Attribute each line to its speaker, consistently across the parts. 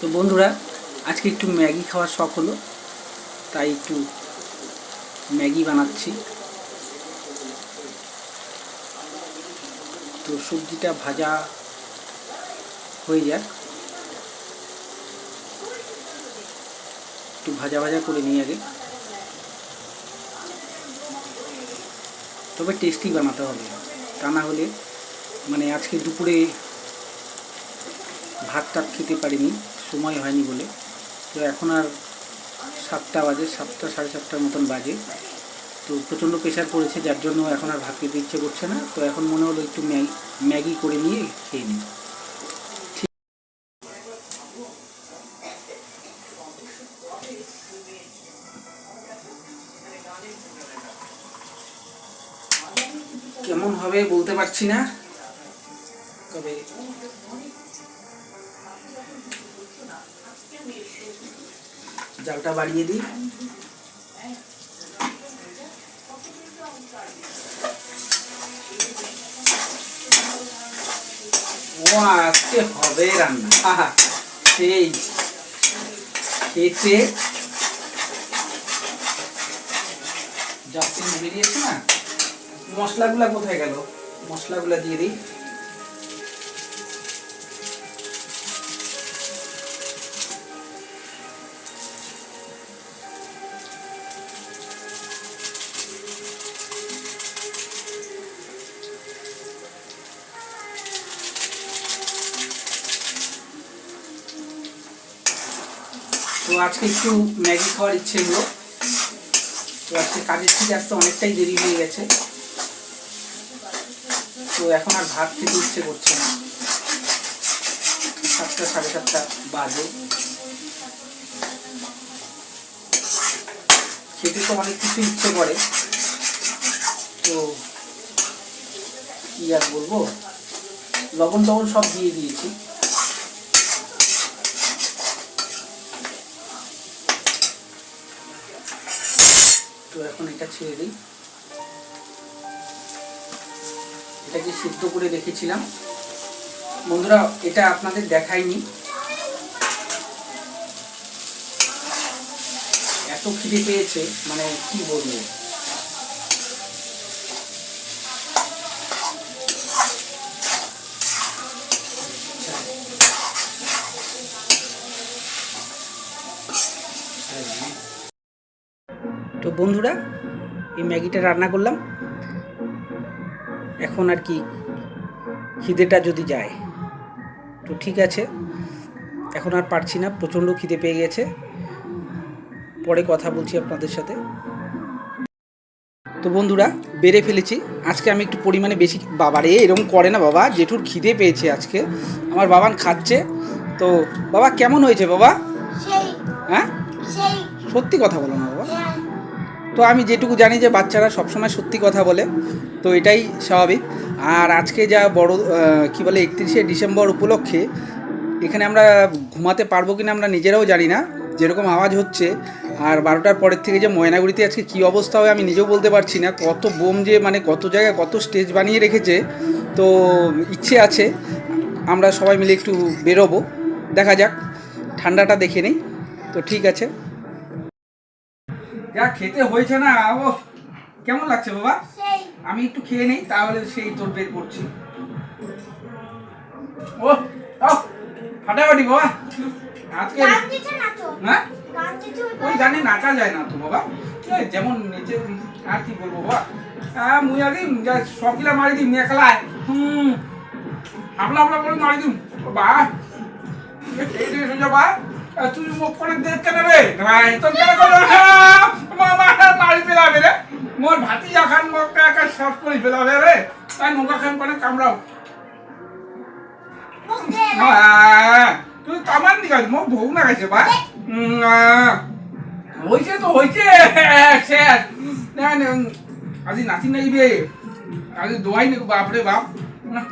Speaker 1: তো বন্ধুরা, আজকে একটু ম্যাগি খাওয়ার শখ হলো, তাই একটু ম্যাগি বানাচ্ছি। তো সবজিটা ভাজা হয়ে যাক। একটু ভাজা ভাজা করে নিই আগে। তবে টেস্টি বানাতে হবে, তা না হলে মানে আজকে দুপুরে ভাত টাত খেতে পারিনি। সময় হয়নি বলে। তো এখন আর সাতটা বাজে, সাতটা, সাড়ে সাতটার মতন বাজে। তো প্রচণ্ড প্রেশার পড়েছে, যার জন্য এখন আর ভাত খেতে ইচ্ছে করছে না। তো এখন মনে হলো একটু ম্যাগি ম্যাগি করে নিয়ে খেয়ে নিই। কেমন হবে বলতে পারছি না। তবে জালটা বাড়িয়ে দিই। ও আজকে হবে রান্না। সেই, খেতে জাস্টিন বেরিয়েছে না, মশলাগুলা কোথায় গেল? মশলাগুলা দিয়ে দিই। তো আজকে একটু ম্যাগি খাওয়ার ইচ্ছে হলো। তো আজকে কাজের থেকে আসতে অনেকটাই দেরি হয়ে গেছে। তো এখন আর ভাত খেতে ইচ্ছে করছে না। সাতটা, সাড়ে সাতটা বাজে। খেতে তো অনেক কিছু ইচ্ছে করে। তো কি আর বলব? লবণ টবণ সব দিয়ে দিয়েছি। তো এখন এটা ছেড়ে দিই। এটাকে সিদ্ধ করে রেখেছিলাম। বন্ধুরা, এটা আপনাদের দেখাইনি। এত খিদে পেয়েছে মানে কি বলব? তো বন্ধুরা এই ম্যাগিটা রান্না করলাম। এখন আর কি খিদেটা যদি যায় তো ঠিক আছে। এখন আর পারছি না প্রচণ্ড খিদে পেয়ে গেছে। পরে কথা বলছি আপনাদের সাথে। তো বন্ধুরা বেড়ে ফেলেছি। আজকে আমি একটু পরিমাণে বেশি বাবারে এরকম করে না বাবা জেঠুর খিদে পেয়েছে আজকে। আমার বাবান খাচ্ছে। তো বাবা কেমন হয়েছে বাবা? হ্যাঁ? সত্যি কথা বলো না বাবা।
Speaker 2: হ্যাঁ
Speaker 1: তো আমি যেটুকু জানি যে বাচ্চারা সবসময় সত্যি কথা বলে, তো এটাই স্বাভাবিক। আর আজকে যা বড় কি বলে, একত্রিশে ডিসেম্বর উপলক্ষে এখানে আমরা ঘুমাতে পারব কিনা আমরা নিজেরাও জানি না, যেরকম আওয়াজ হচ্ছে। আর বারোটার পরের থেকে যে ময়নাগুড়িতে আজকে কী অবস্থা হবে আমি নিজেও বলতে পারছি না, কত বোম যে মানে কত জায়গায় কত স্টেজ বানিয়ে রেখেছে, তো ইচ্ছে আছে। আমরা সবাই মিলে একটু বেরোবো, দেখা যাক, ঠান্ডাটা দেখে নেই, তো ঠিক আছে। যা খেতে হয়েছে না ও কেমন লাগছে বাবা? আমি একটু খেয়ে নেই তাহলে সেই তোর বের করছি। ও ফাটাফাটি বাবা। আজকে হ্যাঁ
Speaker 2: ওই
Speaker 1: গানে নাচা যায় না তো বাবা। যেমন নেচে আর কি বলব বাবা? হ্যাঁ মুই আগে সবগুলা মারি দিম নিয়ে খেলায়। হুম। হাবলা হাবলা করে মারি দিম বা। এই রে সুজা বা। তুই মুখ করে দেখ কেন রে তোর কেন করো মামা মারি পেলাবে রে। মোর ভাতি খান মোক একা সব করে পেলাবে রে। তাই নৌকা খান করে কামড়াও। তুই কামান দি গাইছ মোক ভোগ না গাইছে বা? হয়েছে তো হয়েছে শেষ না না, আজি নাচি নাইবে। আজি দোয়াই নাকি বাপরে বাপ। না।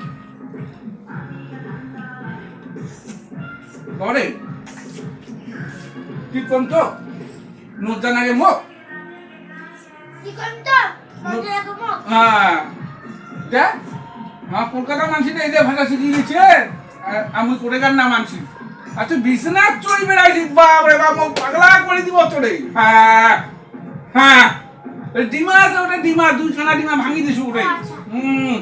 Speaker 1: কি কোন তো? নুজান আগে মোক? হ্যাঁ। দেখ হ্যাঁ কলকাতা মানসি এই ভাষা শিখিয়ে দিচ্ছে আমি কোরেগার না মানসি আচ্ছা বিছানা চড়ি বেড়াইছিস বাপরে বাপ পাগলা করে দিব তোরে। হ্যাঁ হ্যাঁ। ডিমা আছে ওটা ডিমা দুইখানা ডিমা ভাঙি দিছো ওরে
Speaker 3: আচ্ছা।
Speaker 1: হুম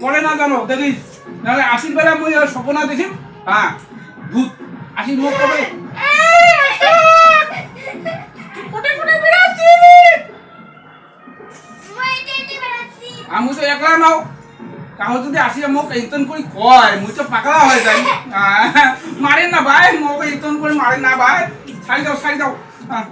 Speaker 1: পরে না জানো দেখিস নাহলে আসির বেলা মই আর সপনা দেখিম হ্যাঁ ভূত আসির মুখ আসিয়া মোক ইতন করে কয় মুই তো পাকলা হয়ে যাই। মারে না ভাই মোক ইতন করে মারে না ভাই। ছাড়ি দাও ছাড়ি দাও। আহ,